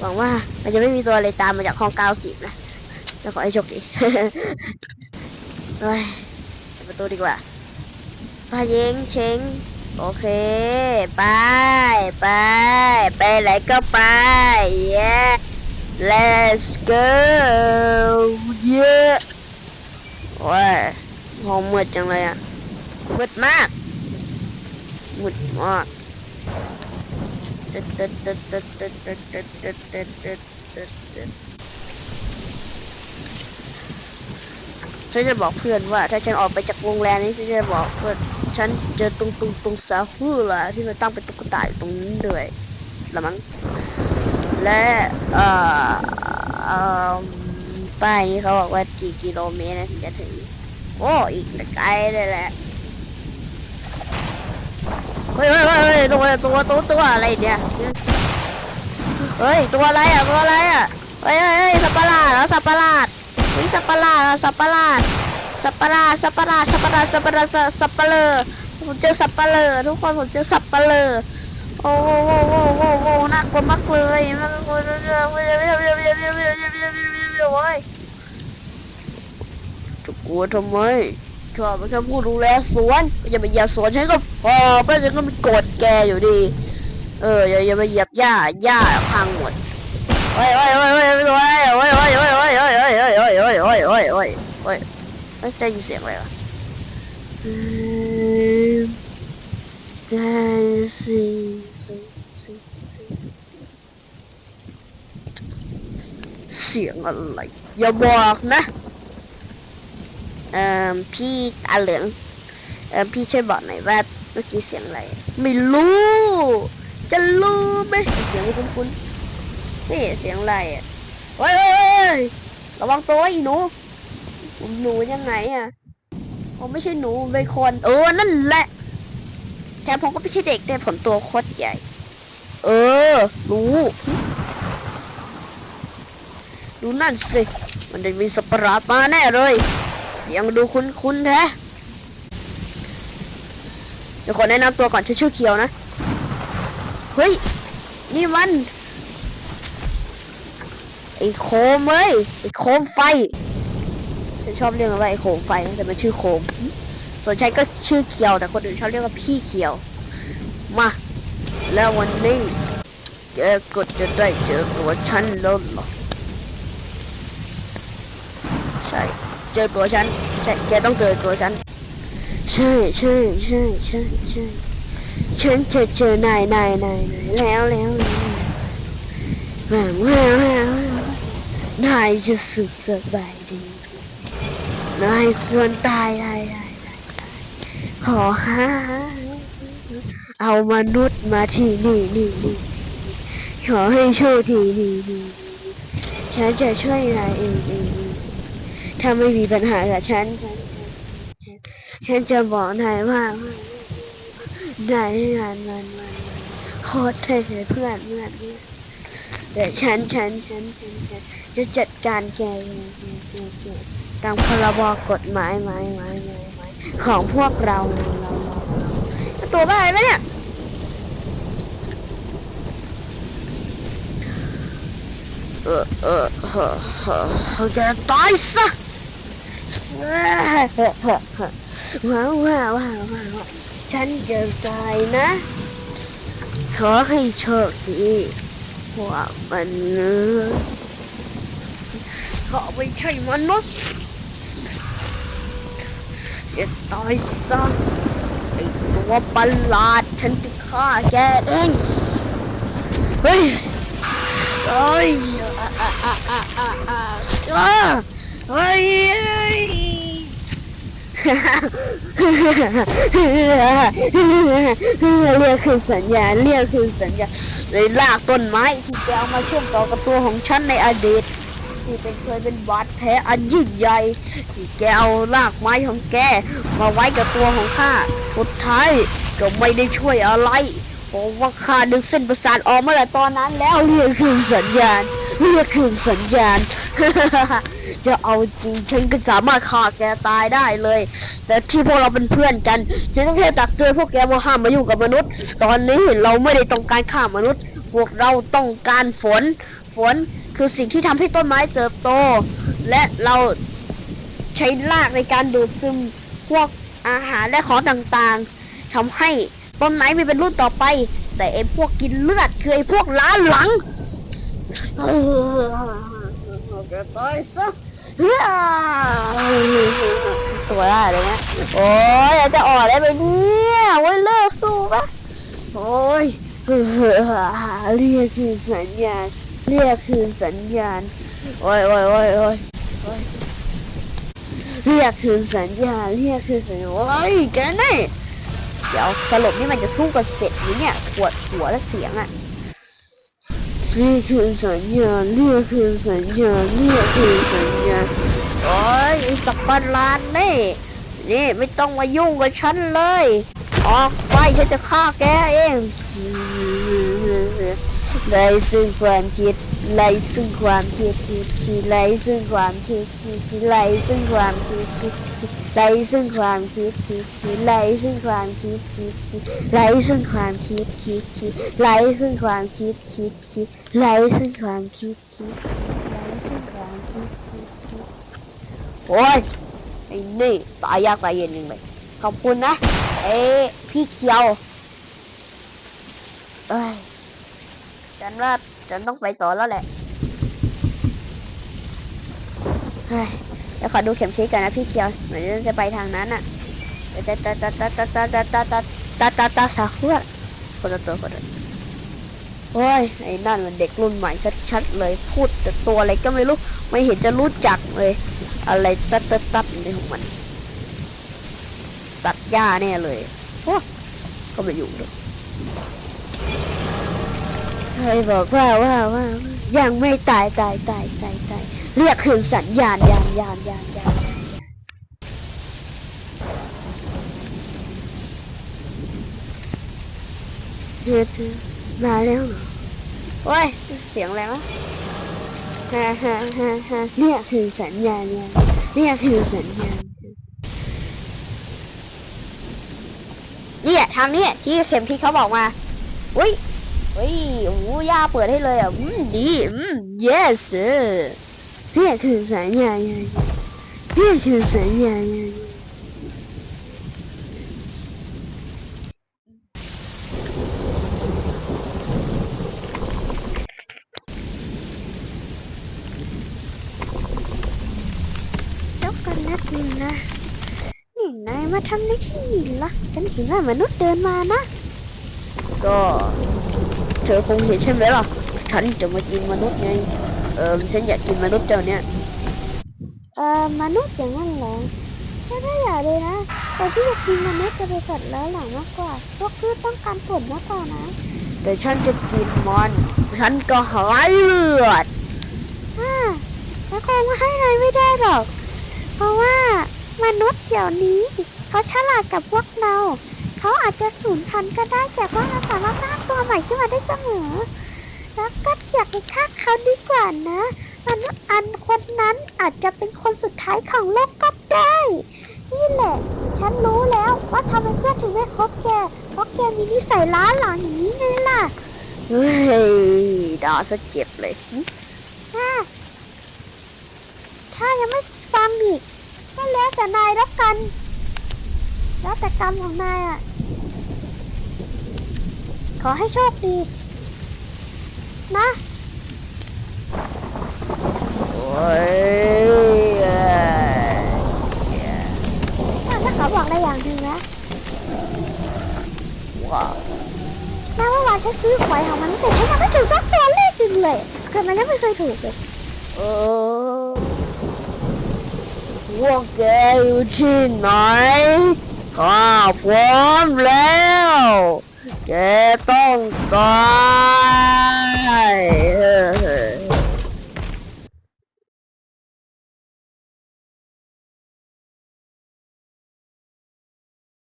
หวังว่ามันจะไม่มีตัวอะไรตามมาจากห้องเก้าสิบนะแล้วขอให้โชคดีเฮ้ยเปิดประตูดีกว่าพาเย้งเชงโอเค ไปไป ไปไหนก็ไป yeah let's go yeah โอ้ยห้องมืดจังเลยอะมืดมากมืดมาก ตึ๊ดตึ๊ดตึ๊ดตึ๊ดตึ๊ดตึ๊ดตึ๊ดตึ๊ดตึ๊ดตึ๊ดตึ๊ดตึ๊ดฉันจะบอกเพื่อนว่า ถ้าฉันออกไปจากโรงแรมนี้ฉันจะบอกเพื่อนฉันเจอตรงตรงตรงซาฮูล่ะที่มันตั้งเป็นตุ๊กตาอยู่ตรงนี้ด้วยละมั้งและอ่อเอ่อป้ายนี้เขาบอกว่ากี่กิโลเมตรนะถึงจะถึงโอ้อีกไกลเลยแหละ เฮ้ยเฮ้ยเฮ้ยเฮ้ยตัวตัวตัวตัวอะไรเนี่ยเฮ้ยตัวอะไรอะตัวอะไรอะเฮ้ยเฮ้ยสัตว์ปะหลาดแล้วสัตว์ปะหลาดเฮ้ยสัตว์ปะหลาดแล้วสัตว์ปะหลาดสัตว์ปะหลาดสัตว์ปะหลาดสัตว์ปะหลาดสัตว์ปะหลาดสัตว์สัตว์ปะหลาดผมเจอสัตว์ปะหลาดทุกคนผมเจอสัตว์ปะหลาดโอ้โหโอ้โหโอ้โหโอ้โหน่ากลัวมากเลยน่ากลัวน่ากลัวโอ้ยจะกลัวทำไม ชอบเป็นแค่ผู้ดูแลสวนอย่าไปเหยียบสวนฉันก็พอเพราะฉันก็ม่โกรธแกอยู่ดี เอออย่าอย่าไปเหยียบหญ้าหญ้าพังหมดโอ้ยโอ้ยโอ้ยโอ้ยโอ้ยโอ้ยโอ้ยโอ้ยโอ้ยโอ้ยโอ้ยโอ้ยโอ้ยโอ้ยโอ้ยโอ้ยโอ้ยโอ้ยไม่ได้ยินเสียงอะไรวะได้สิสิสิสิเสียงอะไรอย่าบอกนะ เอ่อพี่ตาเหลืองเอ่อพี่ช่วยบอกหน่อยว่าเมื่อกี้เสียงอะไร ไม่รู้ จะรู้ไหมเสียงคุ้นๆนี่เสียงอะไรอะเฮ้ยระวังตัวอีหนูหนูยังไงอะผมไม่ใช่หนูเป็นคนเออนั่นแหละแถมผมก็ไม่ใช่เด็กแต่ผมตัวโคตรใหญ่ เออ รู้ดูนั่นสิ มันจะมีสัตว์ปาดมาแน่เลย ยังดูคุ้นๆแท้จะขอแนะนำตัวก่อนชื่อชื่อเคียวนะ เฮ้ย นี่มัน ไอ้โคมเว้ย ไอ้โคมไฟ ฉันชอบเรียกมันว่าไอ้โคมไฟนะแต่มันชื่อโคม ส่วนฉันก็ชื่อเคียว แต่คนอื่นชอบเรียกว่าพี่เคียว มา แล้ววันนี้แกก็จะได้เจอตัวฉันแล้วหรอ ใช่ เจอตัวฉันใช่แกต้องเจอตัวฉันใช่ใช่ใช่ใช่ใช่ฉันจะเจอนายนายนายนายแล้วแล้วแล้วแล้วแล้วนายจะสุขสบายดีนายควรตายได้ได้ขอหาเอามนุษย์มาที่นี่นี่นี่ขอให้โชคดีนี่นี่ฉันจะช่วยนายเองเอง ถ้าไม่มีปัญหากับฉัน ฉันฉันฉันจะบอกนายว่าว่านายงานมันมันโคตรเท่เลยเพื่อนเพื่อนเพื่อนแต่ฉันฉันฉันฉันฉันจะจัดการแกแกแกแกตามพรบกฎหมายหมายหมายหมายของพวกเราเราเราเราตัวบ้าอะไรเนี่ยเออเออเออเออเออจะตายซะ ว้าวว้าวว้าวว้าวฉันจะตายนะ ขอให้โชคดีพวกมันเนื้อเขาไม่ใช่มนุษย์จะตายซะไอตัวประหลาดฉันจะฆ่าแกเองเฮ้ยเฮ้ยอะอะอะอะอะอะอะ เฮ้ยเรียกคือสัญญาเรียกคือสัญญาเลยลากต้นไม้ที่แกเอามาเชื่อมต่อกับตัวของฉันในอดีตที่เป็นเคยเป็นบาดแผลอันยิ่งใหญ่ที่แกเอาลากไม้ของแกมาไว้กับตัวของข้าสุดท้ายก็ไม่ได้ช่วยอะไร ผมว่าข้าดึงเส้นประสาทออกเมื่อไหร่ตอนนั้นแล้วเรียกคืนสัญญาณเรียกคืนสัญญาณ จะเอาจริงฉันก็สามารถฆ่าแกตายได้เลย แต่ที่พวกเราเป็นเพื่อนกันฉันแค่ตักเตือนพวกแกว่าห้ามมายุ่งกับมนุษย์ ตอนนี้เราไม่ได้ต้องการฆ่ามนุษย์ พวกเราต้องการฝน ฝนคือสิ่งที่ทำให้ต้นไม้เติบโต และเราใช้รากในการดูดซึมพวกอาหารและของต่างๆทำให้ ต้นไม้ไม่เป็นรุ่นต่อไป แต่ไอ้พวกกินเลือดคือไอ้พวกล้าหลังเออแกตายซะตัวได้เลยนะโอ้ยจะออกได้ไหมเนี่ยโอ้ยเลิกสู้ปะโอ้ยเรียกคือสัญญาณ เรียกคือสัญญาณ โอ้ยโอ้ยโอ้ยโอ้ยโอ้ยเรียกคือสัญญาณ เรียกคือสัญญาณ โอ้ยแกนี่ เดี๋ยวสลบนี่มันจะสู้กันเสร็จไหมเนี่ยปวดหัวและเสียงอะเรียกคือสัญญาณเรียกคือสัญญาณเรียกคือสัญญาณโอ้ยไอ้สักปะหลาดนี่นี่ไม่ต้องมายุ่งกับฉันเลย ออกไปฉันจะฆ่าแกเองไล่ซึ่งความคิดไล่ซึ่งความคิดคิดคิดไล่ซึ่งความคิดคิดคิดไล่ซึ่งความคิดคิดคิด ไล่ซึ่งความคิดคิดคิดไล่ซึ่งความคิดคิดคิดไล่ซึ่งความคิดคิดคิดไล่ซึ่งความคิดคิดคิดไล่ซึ่งความคิดคิดไล่ซึ่งความคิดคิดคิดโอ้ยไอ้นี่ตายยากตายเย็นหนึ่งเลยขอบคุณนะเอ้พี่เขียวเอ้ยฉันว่าฉันต้องไปต่อแล้วแหละเฮ้ย ดี๋ยวขอดูเข็มทิศกันนะพี่เขียวเหมือนจะไปทางนั้นอะตาตาตาตาตาตาตาตาตาตาตาตาสาหัวคนละตัวคนละโอ้ยไอ้นั่นมันเด็กรุ่นใหม่ชัดๆเลยพูดแต่ตัวอะไรก็ไม่รู้ไม่เห็นจะรู้จักเลย อะไรตัดตัดตัดในของมัน ตัดหญ้าแน่เลยโอ้ก็ไม่อยู่เลยเคยบอกว่าว่าว่ายังไม่ตายตายตายตายตาย เรียกคืนสัญญาณยานยานยานยานเฮ้ยมาแล้วเหรอโอ้ย เสียงอะไรวะฮ่าฮ่าฮ่าฮ่าเนี่ยคือสัญญาณเนี่ยเนี่ยคือสัญญาณเนี่ยทางนี้ที่เข็มที่เขาบอกมาอุ้ยอุ้ยโอ้โหย่าเปิดให้เลยอะ อืม ดี อืม yes นี่ยคือสัญญาณเนี่ยเนี่ยคือสัญญาณเนี่ยแล้วกันนะจริงนะนี่นายมาทำในที่นี่ละฉันเห็นว่ามนุษย์เดินมานะ ก็ เธอคงเห็นใช่ไหมล่ะ ฉันจะมากินมนุษย์ไง เออฉันอยากกินมนุษย์เจ้าเนี้ยเออมนุษย์อย่างนั้นเหรอฉันไม่อยากเลยนะแต่ที่อยากกินมนุษย์จะเป็นสัตว์เลื้อยหลังมากกว่า พวกพืชต้องการผลมากกว่านะ แต่ฉันจะกินมันฉันก็หายเลือดอ่าแต่คงให้นายไม่ได้หรอก เพราะว่ามนุษย์เดี๋ยวนี้เขาฉลาดกับพวกเรา เขาอาจจะสูญพันธุ์ก็ได้แต่ว่าเราสามารถสร้างตัวใหม่ขึ้นมาได้เสมอ แล้วก็อยากไปฆ่าเขาดีกว่านะมนุษย์อันคนนั้นอาจจะเป็นคนสุดท้ายของโลกก็ได้ นี่แหละ ฉันรู้แล้วว่าทำไมเพื่อนถึงไม่คบแกเพราะแกมีนิสัยล้าหลังอย่างนี้ไงล่ะเฮ้ยด่าซะเจ็บเลยถ้าถ้ายังไม่ฟังอีกก็แล้วแต่นายแล้วกัน แล้วแต่กรรมของนายอะ ขอให้โชคดี นะ โอ้ยถ้าเขาบอกอะไรอย่างหนึ่งนะว้าวแม้ว่าวันฉันซื้อหวยของมันแต่ฉันยังไม่ถูกสักตัวเลขจริงเลยเกิดมันยังไม่เคยถูกเลยเออพวกแกอยู่ที่ไหนข้าพร้อมแล้ว แกต้องตาย